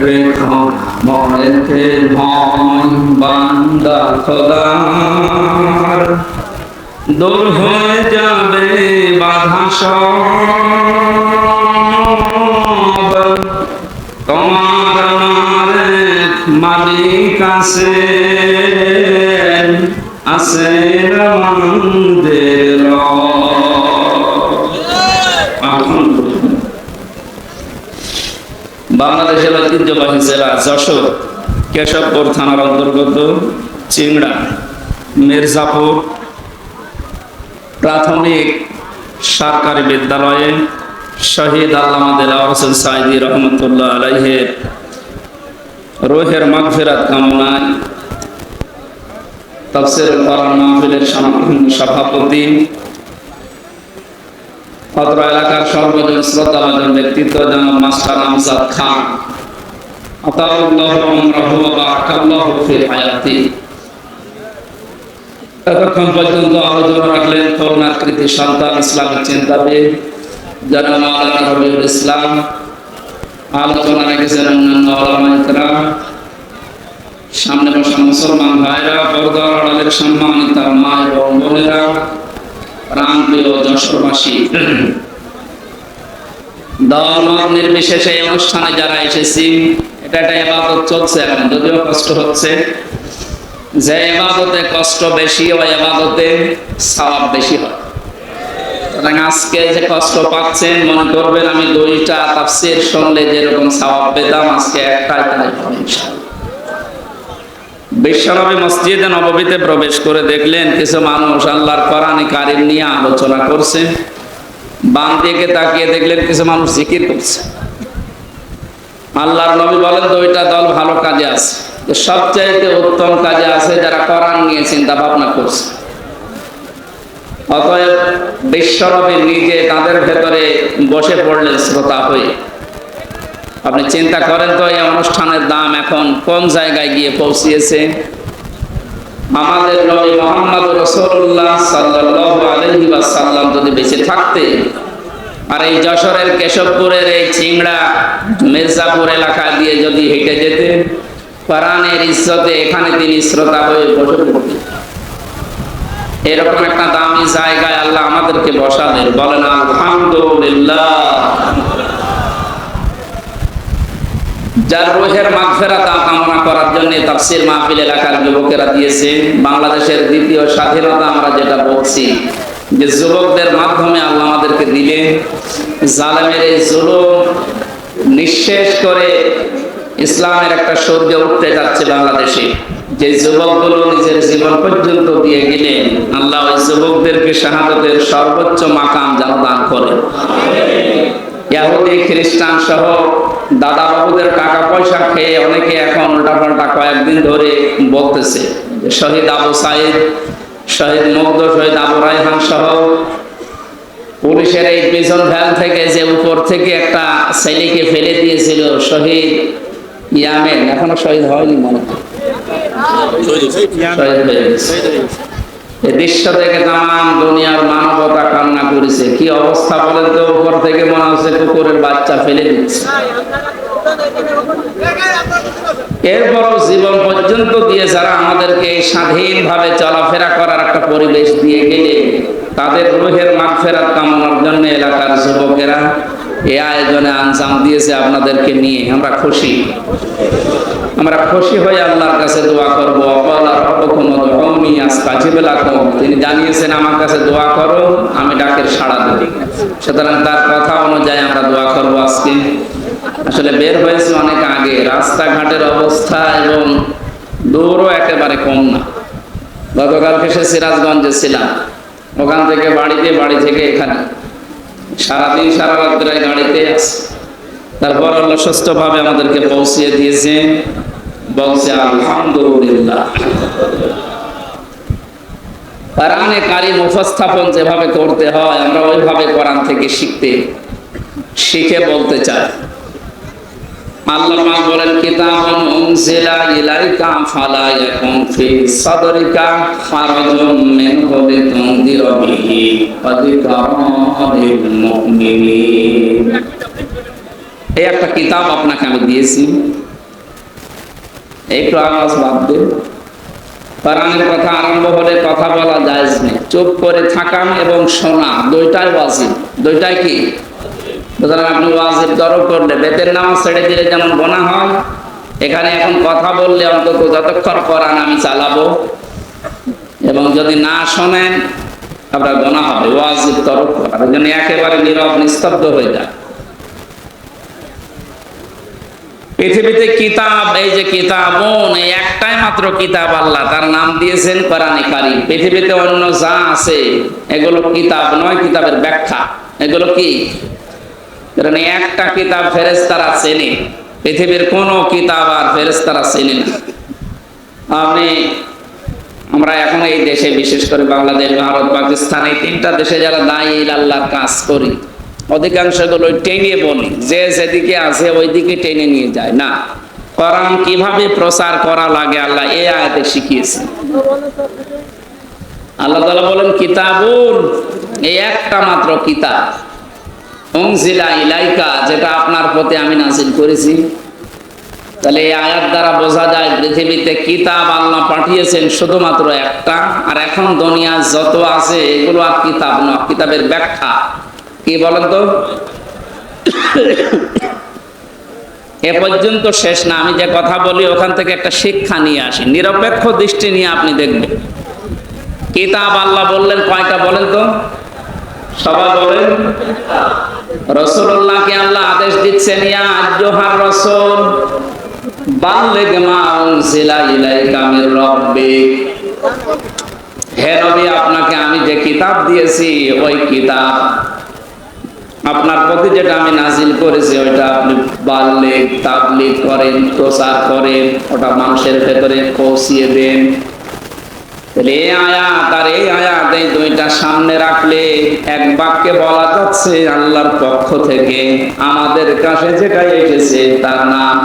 রেখো মরেতে ভয় বান্দা খোদার দূর হয়ে যাবে বাধা সব। আমার মালিক আছে আছে আমাদের বাংলাদেশের ঐতিহ্যবাহী জেলা যশোর, কেশবপুর থানার অন্তর্গত চিংড়া, মির্জাপুর প্রাথমিক সরকারি বিদ্যালয়ে শহীদ আল্লামা হোসেন সাইদি রহমতুল্লাহ আলাইহের রোহের মাগফিরাত কামনায় তাফসিরুল কোরআন মাহফিলের সভাপতি অত্র এলাকার সর্বজন শ্রদ্ধাভাজন ব্যক্তিত্ব জনাব মাস্টার আমজাদ খান। এতক্ষণ পর্যন্ত আলোচনা রাখলেন করোনার কৃতি সন্তান ইসলামিক চিন্তাবিদ, জনাব মাওলানা রবিউল ইসলাম। আলোচনা রেখেছেন অন্যান্য সামনে বসা মুসলমান ভাইরা আড়ালের সম্মানিত মা এবং বোনেরা। প্রাণপ্রিয় যশোরবাসী। দল নির্বিশেষে অনুষ্ঠানে যারা এসেছি, এটা একটা এবাদত চলছে এখন, যদিও কষ্ট হচ্ছে। যে এবাদতে কষ্ট বেশি, ওই এবাদতে সওয়াব বেশি হয়। আজকে যে কষ্ট পাচ্ছেন, মনে করবেন আমি দুইটা তাফসির শুনলে যেরকম সওয়াব পেতাম, আজকে ইনশাআল্লাহ। বিশ্বনবী মসজিদে নববীতে প্রবেশ করে দেখলেন কিছু মানুষ আল্লাহর কোরআনে কারিম নিয়ে আলোচনা করছে। বাম দিকে তাকিয়ে দেখলেন কিছু মানুষ জিকির করছে। আল্লাহর নবী বলেন দুইটা দল ভালো কাজে আছে। তো সবচাইতে উত্তম কাজে আছে যারা কোরআন নিয়ে চিন্তা ভাবনা করছে। অতএব বিশ্বনবী নিজে তাদের ভেতরে বসে পড়লেন শ্রোতা হয়ে। আপনি চিন্তা করেন তো, এই অনুষ্ঠানের দাম এখন কোন জায়গায় গিয়ে পৌঁছিয়েছে? আমাদের নবী মোহাম্মদ রসুল্লাহ সাল্লাহ আলহি সাল্লাম যদি বেঁচে থাকতে, আর এই যশোরের কেশবপুরের এই চিংড়া মির্জাপুর এলাকা দিয়ে যদি হেঁটে যেতে কোরআনের ইজ্জতে এখানে তিনি শ্রোতা হয়ে বসে পড়তেন। এরকম একটা দামি জায়গায় আল্লাহ আমাদেরকে বসালেন, বলেন, আলহামদুলিল্লাহ। যার রোহের মাগফেরাত কামনা করার জন্য তাফসির মাহফিল এলাকার যুবকেরা দিয়েছে, বাংলাদেশের দ্বিতীয় স্বাধীনতা আমরা যেটা বলছি, যে যুবকদের মাধ্যমে আল্লাহ আমাদেরকে দিলেন জালেমের এই জুলুম নিঃশেষ করে ইসলামের একটা সূর্য উঠতে যাচ্ছে বাংলাদেশে। যে যুবকগুলো নিজের জীবন পর্যন্ত দিয়ে গেলেন আল্লাহ ওই যুবকদেরকে শাহাদতের সর্বোচ্চ মাকাম যেন দান করে। ইয়াহুদি, খ্রিস্টান সহ দাদা বাবুদের টাকা পয়সা খেয়ে অনেকে এখন উল্টাপাল্টা কয়েকদিন ধরে বলতেছে শহীদ আবু সাইদ শহীদ মুগ্ধ শহীদ আবু রায়হান সহ পুলিশের এই পিছন ভ্যান থেকে যে উপর থেকে একটা ছেলেকে ফেলে দিয়েছিল শহীদ ইয়ামেন। এখনও শহীদ হয়নি মনে হয়। শহীদ হয়ে গেছে। দৃশ্য থেকে তাম দুনিয়ার মানবতা কান্না করেছে। কি অবস্থা বলেন তো? উপর থেকে মনে হচ্ছে কুকুরের বাচ্চা ফেলে দিচ্ছে। এরপরও জীবন পর্যন্ত দিয়ে যারা আমাদেরকে স্বাধীনভাবে চলাফেরা করার একটা পরিবেশ দিয়ে গেলে, তাদের রোহের মাগফেরাত কামনার জন্য এলাকার যুবকেরা এই আয়োজনে আঞ্জাম দিয়েছে আপনাদেরকে নিয়ে। আমরা খুশি। আমরা খুশি হয়ে আল্লাহর কাছে দোয়া করব। অপালা রব্বকুম উদউনি। আস্তাজিব লাকুম তিনি জানিয়েছেন, আমার কাছে দোয়া করো, আমি ডাকের সাড়া দেব। সুতরাং তার কথা অনুযায়ী আমরা দোয়া করব আজকে। আসলে বের হয়েছে অনেক আগে। রাস্তাঘাটের অবস্থা এবং দূরও একেবারে কম না। গতকালকে সে সিরাজগঞ্জে ছিলাম। ওখান থেকে বাড়িতে, বাড়ি থেকে এখানে। সারাদিন, সারা রাত্রে গাড়িতে আছে। তারপর আল্লাহ সুস্থভাবে আমাদেরকে পৌঁছিয়ে দিয়েছে বলছে, আলহামদুলিল্লাহ। কোরআনে কারিম উপস্থাপন যেভাবে করতে হয়, আমরা ওইভাবে কোরআন থেকে শিখতে, শিখে বলতে চাই। আল্লাহ বলেন, কিতাবুন উনজিলা ইলাইকা ফালা ফি সাদরিকা লিতুনদিরা বিহি মুমিনিন এই একটা কিতাব আপনাকে আমি দিয়েছি। একটু আওয়াজ বাদ দেন কোরআনের কথা আরম্ভ হলে কথা বলা যায় নেই। চুপ করে থাকা এবং শোনা, দুইটাই ওয়াজিব। দুইটাই কি? সুতরাং আপনি ওয়াজিব তরফ করলে, বেতের নামাজ ছেড়ে দিলে যেমন গোনা হয়, এখানে এখন কথা বললে অন্তত যতক্ষণ কোরআন আমি চালাবো, এবং যদি না শোনেন, আপনার গোনা হবে, ওয়াজিব তরফ করার জন্য একেবারে নীরব, নিস্তব্ধ হয়ে যায়। পৃথিবীতে কিতাব, এই যে কিতাবন, এই একটাই মাত্র কিতাব আল্লাহ, তার নাম দিয়েছেন কোরআনে কারিম। পৃথিবীতে অন্য যা আছে, এগুলো কিতাব নয়, কিতাবের ব্যাখ্যা। এগুলো কি? কারণ একটা কিতাব ফেরেশতারা চেনে। পৃথিবীর কোনো কিতাব আর ফেরেশতারা চেনে না। আপনি, আমরা এখন এই দেশে, বিশেষ করে বাংলাদেশ, ভারত, পাকিস্তান, এই তিনটা দেশে যারা দায়ী আল্লাহর কাজ করি। অধিকাংশগুলো টেনে বলি যে যেদিকে আছে ওইদিকে টেনে নিয়ে যায়। না, কোরআন কীভাবে প্রচার করা লাগে আল্লাহ এই আয়াতে শিখিয়েছে। আল্লাহ তালা বলেন, কিতাবুন এই একটা মাত্র কিতাব। উনজিলা ইলাইকা যেটা আপনার প্রতি আমি নাজিল করেছি। তাহলে এই আয়াত দ্বারা বোঝা যায় পৃথিবীতে কিতাব আল্লাহ পাঠিয়েছেন শুধুমাত্র একটা, আর এখন দুনিয়া যত আছে এগুলো আর কিতাব না কিতাবের ব্যাখ্যা। কি বলেন তো? এ পর্যন্ত শেষ না, আমি যে কথা বলি ওখান থেকে একটা শিক্ষা নিয়ে আসি। নিরপেক্ষ দৃষ্টি নিয়ে আপনি দেখবেন। কিতাব আল্লাহ বললেন, কয়টা বলেন তো? সবাই বলেন। রসুল্লাহকে আল্লাহ আদেশ দিচ্ছেন, ইয়া আজ্জোহার রসুল, বাল্লেগ মা উনজিলা ইলাইকা মির হে নবী, আপনাকে আমি যে কিতাব দিয়েছি, ওই কিতাব আপনার প্রতি যেটা আমি নাজিল করেছি, ওইটা আপনি বাল্যেগ তাবলিগ করেন, প্রচার করেন, ওটা মানুষের ভেতরে পৌঁছিয়ে দেন। আয়াত আর এই আয়াত এই দুইটা সামনে রাখলে এক বাক্যে বলা যাচ্ছে, আল্লাহর পক্ষ থেকে আমাদের কাছে যেটা এসেছে, তার নাম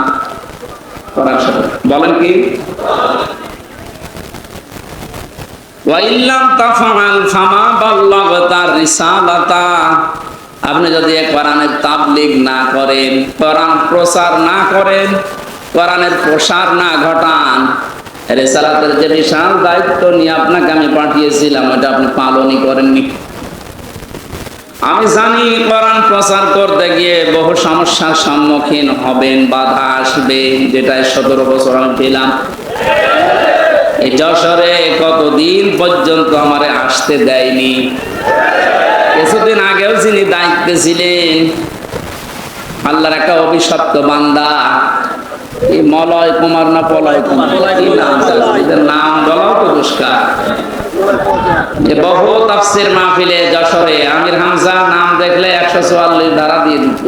বলেন কি? ওয়াইল্লাম তাফআল ফামা রিসালাতা। আপনি যদি কোরআনের তাবলিগ না করেন, কোরআন প্রচার না করেন, কোরআনের প্রসার না ঘটান, রেসালাতের যে বিশাল দায়িত্ব নিয়ে আপনাকে আমি পাঠিয়েছিলাম ওটা আপনি পালনই করেননি। আমি জানি কোরআন প্রচার করতে গিয়ে বহু সমস্যার সম্মুখীন হবেন, বাধা আসবে যেটা সতেরো বছর আমি পেলাম। এই যশোরে কতদিন পর্যন্ত আমারে আসতে দেয়নি? কিছুদিন আগেও যিনি দায়িত্বে ছিলেন আল্লাহর একটা অভিশপ্ত বান্দা, এই মলয় কুমার না পলয় কুমার? নাম বলাও তো দুষ্কার। বহু তাফসির মাহফিলে যশোরে আমির হামজা নাম দেখলে একশো চুয়াল্লিশ ধারা দিয়ে দিত।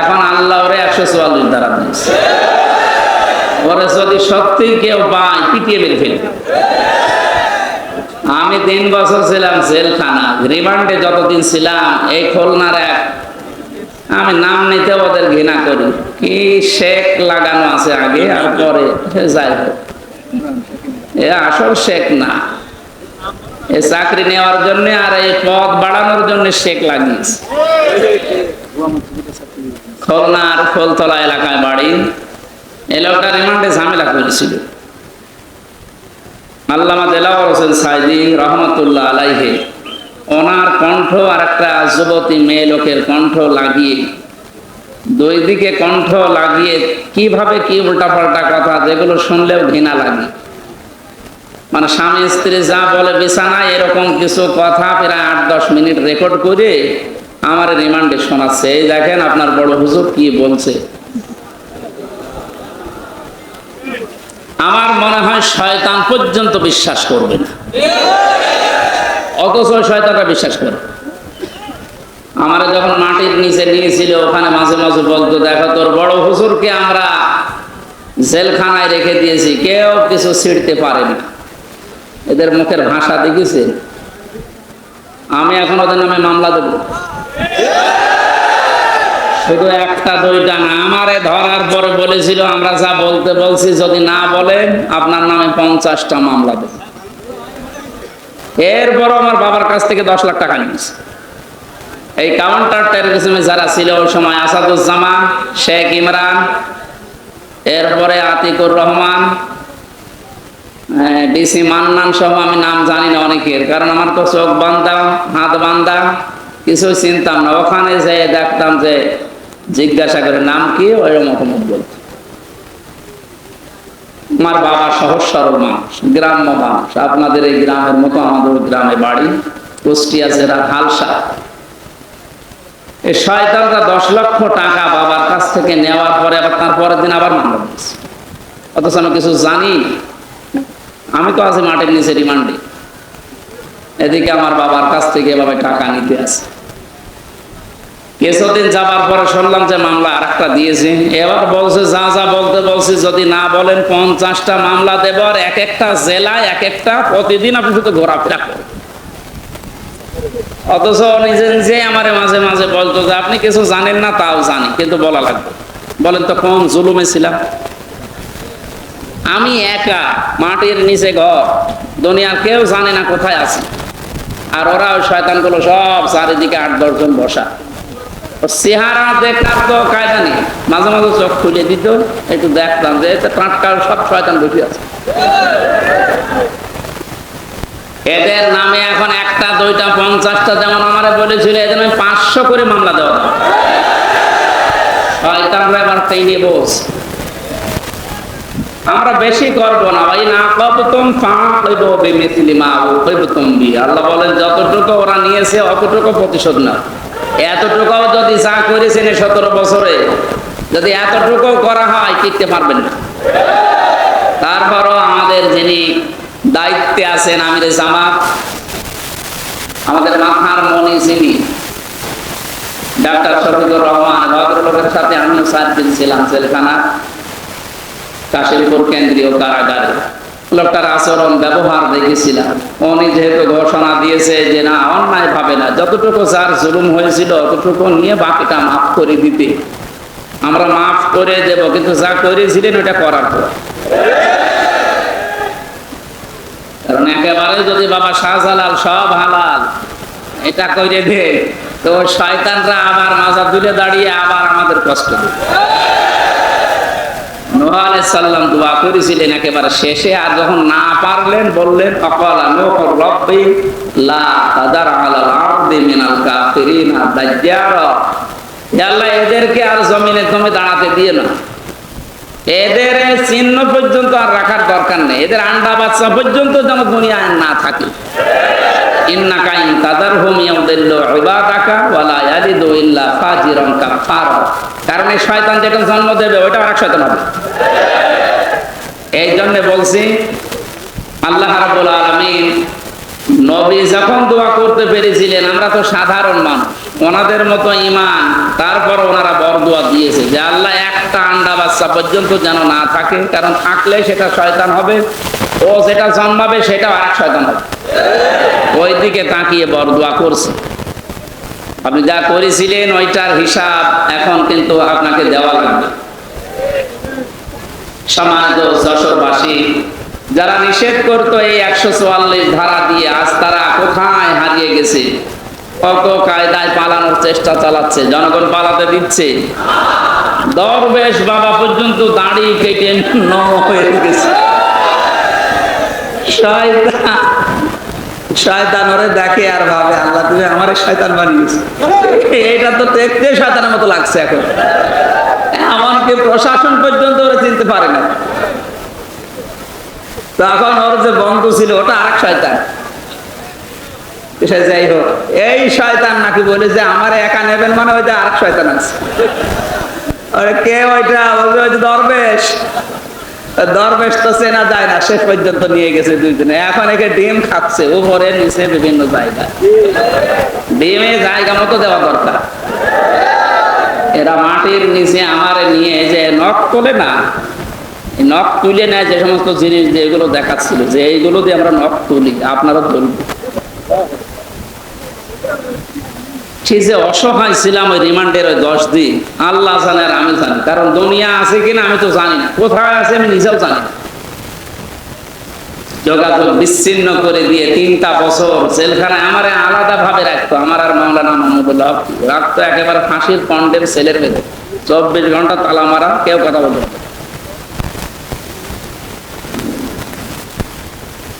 এখন আল্লাহ ওরে একশো চুয়াল্লিশ ধারা দিয়েছে। ওরে যদি সত্যি কেউ পায় পিটিয়ে মেরে ফেলবে। আমি তিন বছর ছিলাম জেলখানা। রিমান্ডে যতদিন ছিলাম, এই খুলনার এক। আমি নাম নিতে ওদের ঘৃণা করি। কি শেখ লাগানো আছে আগে আর পরে? যাই হোক। এ আসল শেখ না। এ চাকরি নেওয়ার জন্য আর এই পদ বাড়ানোর জন্য শেখ লাগিয়েছে। খুলনার ফুলতলা এলাকায় বাড়ি। এই লোকটা রিমান্ডে ঝামেলা করেছিল। আল্লামা দেলাওয়ার হোসেন সাইদি রহমতুল্লাহ আলাইহে, ওনার কণ্ঠ আর একটা যুবতী মেয়ে লোকের কণ্ঠ লাগিয়ে, দুই দিকে কণ্ঠ লাগিয়ে কীভাবে কি উল্টাপাল্টা কথা যেগুলো শুনলেও ঘৃণা লাগে। মানে স্বামী স্ত্রী যা বলে বিছানায় এরকম কিছু কথা প্রায় আট দশ মিনিট রেকর্ড করে আমার রিমান্ডে শোনাচ্ছে। এই দেখেন আপনার বড় হুজুর কি বলছে। আমার মনে হয় শয়তান পর্যন্ত বিশ্বাস করবে না। অথচ শয়তানরা বিশ্বাস করে। আমরা যখন মাটির নিচে নিয়েছিল, ওখানে মাঝে মাঝে বলতো, দেখো তোর বড় হুজুরকে আমরা জেলখানায় রেখে দিয়েছি, কেউ কিছু ছিঁড়তে পারে না। এদের মুখের ভাষা দেখেছে? আমি এখন ওদের নামে মামলা দেব। শুধু একটা দুইটা না, আমারে ধরার পরে বলেছিল, আমরা যা বলতে বলছি, যদি না বলেন, আপনার নামে পঞ্চাশটা মামলা দেব। এরপর আমার বাবার কাছ থেকে দশ লাখ টাকা নিয়েছে। এই কাউন্টার টেরোরিজমে যারা ছিল, ওই সময় আসাদুজ্জামান, শেখ ইমরান, এরপরে আতিকুর রহমান ডিসি মান্নান সহ আমি নাম জানি না অনেকের, কারণ আমার তো চোখ বান্ধা, হাত বান্ধা কিছু চিনতাম না। ওখানে যে দেখতাম যে জিজ্ঞাসা করে, নাম কি? ওই মোহাম্মদ বলত আমার বাবা সহজ সরল মানুষ, গ্রাম্য মানুষ। আপনাদের এই গ্রামের মতো আমাদের গ্রামে বাড়ি, কুষ্টিয়া জেলার হালসা। এই শয়তানরা দশ লক্ষ টাকা বাবার কাছ থেকে নেওয়ার পরে আবার তার পরের দিন আবার মামলা দিয়েছে অথচ আমি কিছু জানি, আমি তো আছি মাঠের নিচে রিমান্ডে। এদিকে আমার বাবার কাছ থেকে এভাবে টাকা নিতে আসে। কিছুদিন যাবার পরে শুনলাম যে মামলা আর একটা দিয়েছে। এবার বলছে, যা যা বলতে বলছে, যদি না বলেন পঞ্চাশটা মামলা দেব আর এক একটা জেলায় এক একটা প্রতিদিন আপনি শুধু ঘোরাফেরা করেন। অথচ নিজে নিজে আমার মাঝে মাঝে বলতো যে, আপনি কিছু জানেন না, তাও জানি, কিন্তু বলা লাগবে। বলেন তো, কোন জুলুমে ছিলাম? আমি একা, মাটির নিচে ঘর, দুনিয়ার কেউ জানে না কোথায় আছি। আর ওরা ওই শয়তানগুলো সব চারিদিকে আট দশজন বসা। চেহারা দেখার তো কায়দা নেই। মাঝে মাঝে চোখ খুলে দিত, একটু দেখতাম যে এতে টাটকা সব শয়তান আছে। এদের নামে এখন একটা, দুইটা, পঞ্চাশটা যেমন আমারে বলেছিল, এদের নামে পাঁচশো করে মামলা দেওয়া আমরা বেশি করব না না মা আল্লাহ বলেন, যতটুকু ওরা নিয়েছে, অতটুকু প্রতিশোধ না এতটুকু যদি যা করেছেন সতেরো বছরে, যদি এতটুকু করা হয় টিকতে পারবেন না। তারপরও আমাদের যিনি দায়িত্বে আছেন আমির জামাত, আমাদের মাথার মনি যিনি, ডাক্তার শফিকুর রহমান ভদ্রলোকের সাথে আমিও সাত দিন ছিলাম জেলখানা কাশিমপুর কেন্দ্রীয় কারাগারে। লোকটার আচরণ, ব্যবহার দেখেছিলাম। উনি যেহেতু ঘোষণা দিয়েছে যে না, অন্যায় ভাবে না, যতটুকু যার জুলুম হয়েছিল, অতটুকু নিয়ে বাকিটা মাফ করে দিতে। আমরা মাফ করে দেব, কিন্তু যা করেছিলেন, ওটা করার পর। কারণ একেবারে যদি বাবা শাহজালাল সব হালাল, এটা করে দে, তো শয়তানরা আবার মাজা তুলে দাঁড়িয়ে আবার আমাদের কষ্ট দেবে। এদেরকে আর জমিনে তুমি দাঁড়াতে দিয়ে না। এদের চিহ্ন পর্যন্ত আর রাখার দরকার নেই। এদের আন্ডা বাচ্চা পর্যন্ত যেন দুনিয়ায় না থাকে। এই শয়তান যেটা জন্ম দেবে এই জন্য বলছি, আল্লাহ নবী যখন করতে পেরেছিলেন, আমরা তো সাধারণ মানুষ, ওনাদের মতো ইমান তারপর ওনারা বড় দোয়া দিয়েছে যে আল্লাহ একটা আন্ডা বাচ্চা পর্যন্ত যেন না থাকে, কারণ থাকলে সেটা শয়তান হবে, ও যেটা জন্মাবে সেটা আরেক শয়তান হবে। ওই দিকে তাকিয়ে বড় দোয়া করছে। আপনি যা করেছিলেন, ওইটার হিসাব এখন কিন্তু আপনাকে দেওয়া লাগবে। সমাজ যশোরবাসী, যারা নিষেধ করতো এই একশো চুয়াল্লিশ ধারা দিয়ে, আজ তারা কোথায় হারিয়ে গেছে? কত কায়দায় পালানোর চেষ্টা চালাচ্ছে, জনগণ পালাতে দিচ্ছে। দরবেশ বাবা পর্যন্ত দাঁড়িয়ে কেটে ন হয়ে গেছে। শয়তান। দেখে আর ভাবে, আল্লাহ তুমি আমার শয়তান এটা তো দেখতে শয়তানের মতো লাগছে এখন। প্রশাসন পর্যন্ত ওরা চিনতে পারে না। তখন ওর যে বন্ধু ছিল, ওটা আরেক শয়তান। যাই হোক, এই শয়তান নাকি বলে যে, আমার একা নেবেন মানে ওই যে আরেক শয়তান আছে। কে ওইটা? ওই দরবেশ। দরবেশ তো চেনা যায় না, শেষ পর্যন্ত নিয়ে গেছে দুইজনে। এখন একে ডিম খাচ্ছে, উপরে, নিচে বিভিন্ন জায়গা। ডিমে জায়গা মতো দেওয়া দরকার। এরা মাটির নিচে আমার নিয়ে যে নখ তোলে না নখ তুলে নেয় যে সমস্ত জিনিস যেগুলো দেখাচ্ছিল, যে এইগুলো দিয়ে আমরা নখ তুলি, আপনারা তুলব সে যে অসহায় ছিলাম, ওই রিমান্ডের ওই দশ দিন। আল্লাহ জানে আর আমি জানি। কারণ দুনিয়া আছে কিনা আমি তো জানি না। কোথায় আছে আমি নিজেও জানি না। যোগাযোগ বিচ্ছিন্ন করে দিয়ে তিনটা বছর জেলখানায় আমার আলাদা ভাবে রাখতো। আমার আর মাওলানা মাহমুদুল্লাহ রাখতো। একেবারে ফাঁসির কন্ডের সেলের ভেতর। চব্বিশ ঘণ্টা তালা মারা, কেউ কথা বলতো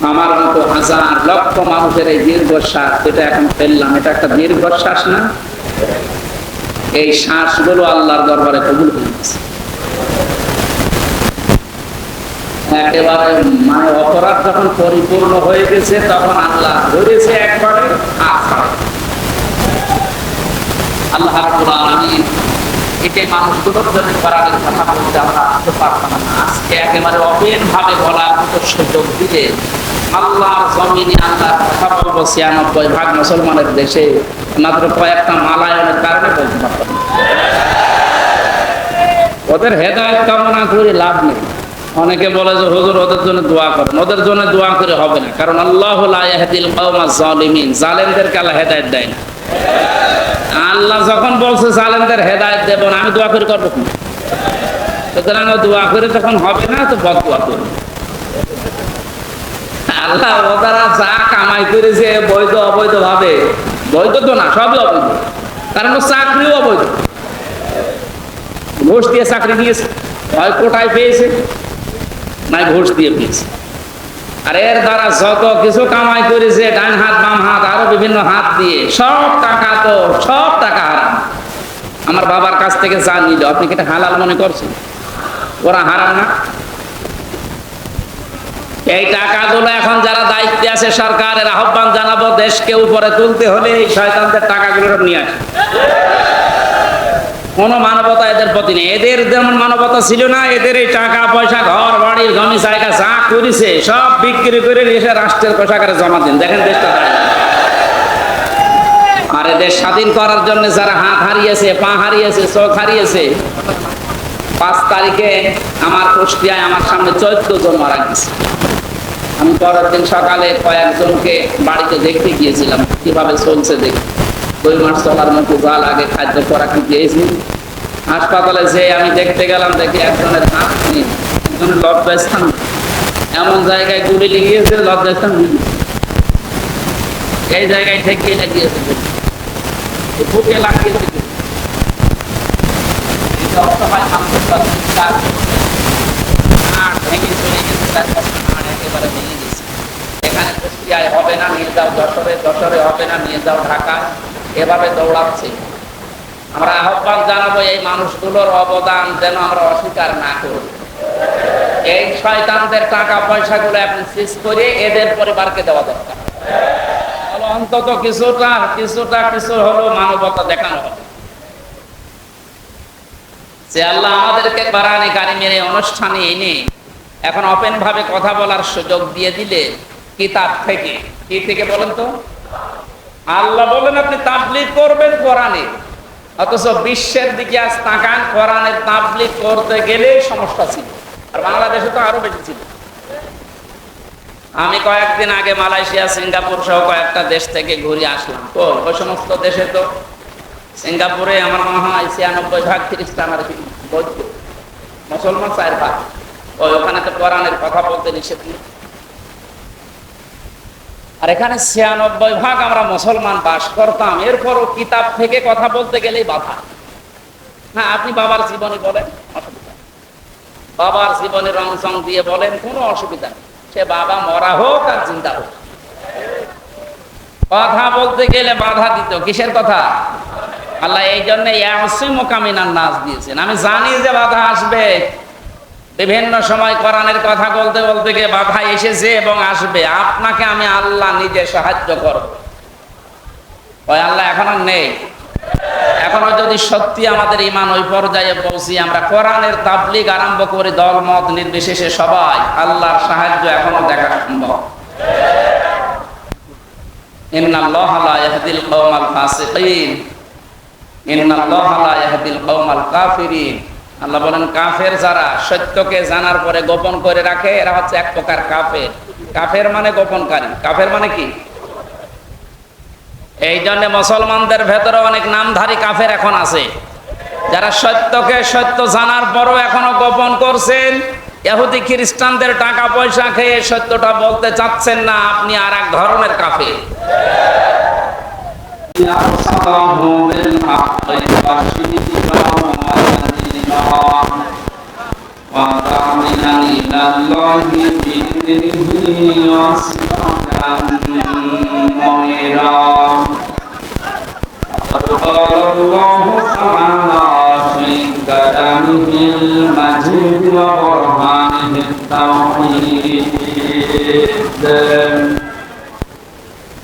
আমার মতো হাজার লক্ষ মানুষের এই দীর্ঘশ্বাস এটা এখন ফেললাম। এটা একটা দীর্ঘশ্বাস না। এই শ্বাসগুলো আল্লাহর দরবারে কবুল একেবারে মানে অপরাধ যখন পরিপূর্ণ হয়ে গেছে, তখন আল্লাহ ধরেছে একবারে আল্লাহ মানুষগুলোর জন্য কোরআনের কথা বলতে আমরা আসতে পারতাম না। আজকে একেবারে অপেন ভাবে বলার মতো সুযোগ দিলে জমিনে ছিয়ানব্বই ভাগ মুসলমানের দেশে মাত্র কয়েকটা মালায়নের কারণে বলতে পারতাম ওদের হেদায়ত কামনা করে লাভ নেই। অনেকে বলে যে হুজুর ওদের জন্য দোয়া করেন। ওদের জন্য দোয়া করে হবে না। কারণ আল্লাহ জালিমিন হেদায়েত দেয় না। আল্লাহ যখন বলছে জালেমদের হেদায়ত দেব না, আমি দোয়া করে করব সুতরাং দোয়া করে তখন হবে না, তো বদ দোয়া করবে। আল্লাহ ওদারা যা কামাই করেছে বৈধ অবৈধ ভাবে। বৈধ তো না, সবই অবৈধ। কারণ চাকরিও অবৈধ। ঘুষ দিয়ে চাকরি নিয়েছে। হয় কোটায় পেয়েছে, নাই ঘুষ দিয়ে পেয়েছে। আর এর দ্বারা যত কিছু কামাই করেছে, ডান হাত, বাম হাত, আরও বিভিন্ন হাত দিয়ে, সব টাকা তো, সব টাকা হারাম। আমার বাবার কাছ থেকে যা নিল, আপনি কি হালাল মনে করছেন? ওরা হারাম না? এই টাকাগুলো এখন যারা দায়িত্বে আছে সরকারের আহ্বান জানাব, দেশকে উপরে তুলতে হলে এই শয়তানদের টাকাগুলো নিয়ে আসে কোন মানবতা এদের প্রতি নেই। এদের যেমন মানবতা ছিল না, এদের এই টাকা, পয়সা, ঘর, বাড়ি, জমি, জায়গা যা করেছে, সব বিক্রি করে এসে রাষ্ট্রের কোষাগারে জমা দিন। দেখেন দেশটা আর এদের স্বাধীন করার জন্য যারা হাত হারিয়েছে, পা হারিয়েছে, চোখ হারিয়েছে, পাঁচ তারিখে আমার কুষ্টিয়ায় আমার সামনে চোদ্দ জন মারা গেছে। আমি পরের দিন সকালে কয়েকজনকে বাড়িতে দেখতে গিয়েছিলাম, কীভাবে চলছে দেখি। দুই মাস চলার মতো জাল আগে খাদ্য করা কি দিয়েছি। হাসপাতালে যে আমি দেখতে গেলাম, দেখি একজনের হাত নেই একজনের লজ্জাস্থান। এমন জায়গায় গুলি লেগিয়েছে লজ্জাস্থান এই জায়গায় ঠেকিয়ে লাগিয়েছে লাগিয়েছে মানুষের ভেঙে চলে গেছে একেবারে ভেঙে গেছে। এখানে কুষ্টিয়ায় হবে না নিয়ে যাও যশোরে যশোরে হবে না নিয়ে যাও ঢাকা এভাবে দৌড়াচ্ছে। আমরা আহ্বান জানাব এই মানুষগুলোর অবদান যেন আমরা অস্বীকার না করি। এই শয়তানদের টাকা পয়সাগুলো এখন শেষ করে এদের পরিবারকে দেওয়া দরকার। অন্তত কিছুটা কিছুটা, কিছু হলো মানবতা দেখানো হবে। যে আল্লাহ আমাদেরকে বারানি কারিমের এই অনুষ্ঠানে এনে এখন ওপেন ভাবে কথা বলার সুযোগ দিয়ে দিলে কিতাব থেকে। কি থেকে বলেন তো? আল্লাহ বলেন আপনি তাবলিগ করবেন কোরআনে। অথচ বিশ্বের দিকে আজ তাকান কোরআনের তাবলিগ করতে গেলে সমস্যা ছিল। আর বাংলাদেশে তো আরও বেশি ছিল। আমি কয়েকদিন আগে মালয়েশিয়া, সিঙ্গাপুর সহ কয়েকটা দেশ থেকে ঘুরে আসলাম। তো ওই সমস্ত দেশে তো সিঙ্গাপুরে আমার মনে হয় ছিয়ানব্বই ভাগ খ্রিস্টান আর কি বৌদ্ধ। মুসলমান চার ভাগ। ওখানে তো কোরআনের কথা বলতে নিষেধ নেই। আর এখানে ছিয়ানব্বই ভাগ আমরা মুসলমান বাস করতাম, এরপরও কিতাব থেকে কথা বলতে গেলেই বাধা। হ্যাঁ আপনি বাবার জীবনে বলেন? অসুবিধা বাবার জীবনে রং চং দিয়ে বলেন, কোনো অসুবিধা নেই। সে বাবা মরা হোক আর চিন্তা হোক। কথা বলতে গেলে বাধা দিত, কিসের কথা? আল্লাহ এই জন্য নাচ দিয়েছেন। আমি জানি যে বাধা আসবে। বিভিন্ন সময় কোরআনের কথা বলতে বলতে গিয়ে বাধা এসেছে এবং আসবে। আপনাকে আমি আল্লাহ নিজে সাহায্য করব। ওই আল্লাহ এখন আর নেই। এখনও যদি সত্যি আমাদের ইমান ওই পর্যায়ে পৌঁছি, আমরা কোরআনের তাবলিগ আরম্ভ করি দল মত নির্বিশেষে সবাই, আল্লাহর সাহায্য এখনও দেখা সম্ভব। ইন্নাল্লাহ ইন্নাল্লাহ লা ইয়াহদিল কওমাল কাফিরিন। আল্লাহ বলেন, কাফের যারা সত্যকে জানার পরে গোপন করে রাখে, এরা হচ্ছে এক প্রকার কাফের। কাফের মানে গোপনকারী। কাফের মানে কি? এই জন্য মুসলমানদের ভেতরে অনেক নামধারী কাফের এখন আছে। যারা সত্যকে সত্য জানার পরও এখনও গোপন করছেন এহুদি খ্রিস্টানদের টাকা পয়সা খেয়ে সত্যটা বলতে চাচ্ছেন না, আপনি আর এক ধরনের কাফে قال الله تعالى في كلامه المجيد وبرهانه التوحيد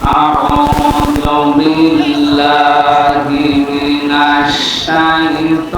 أعوذ بالله من الشيطان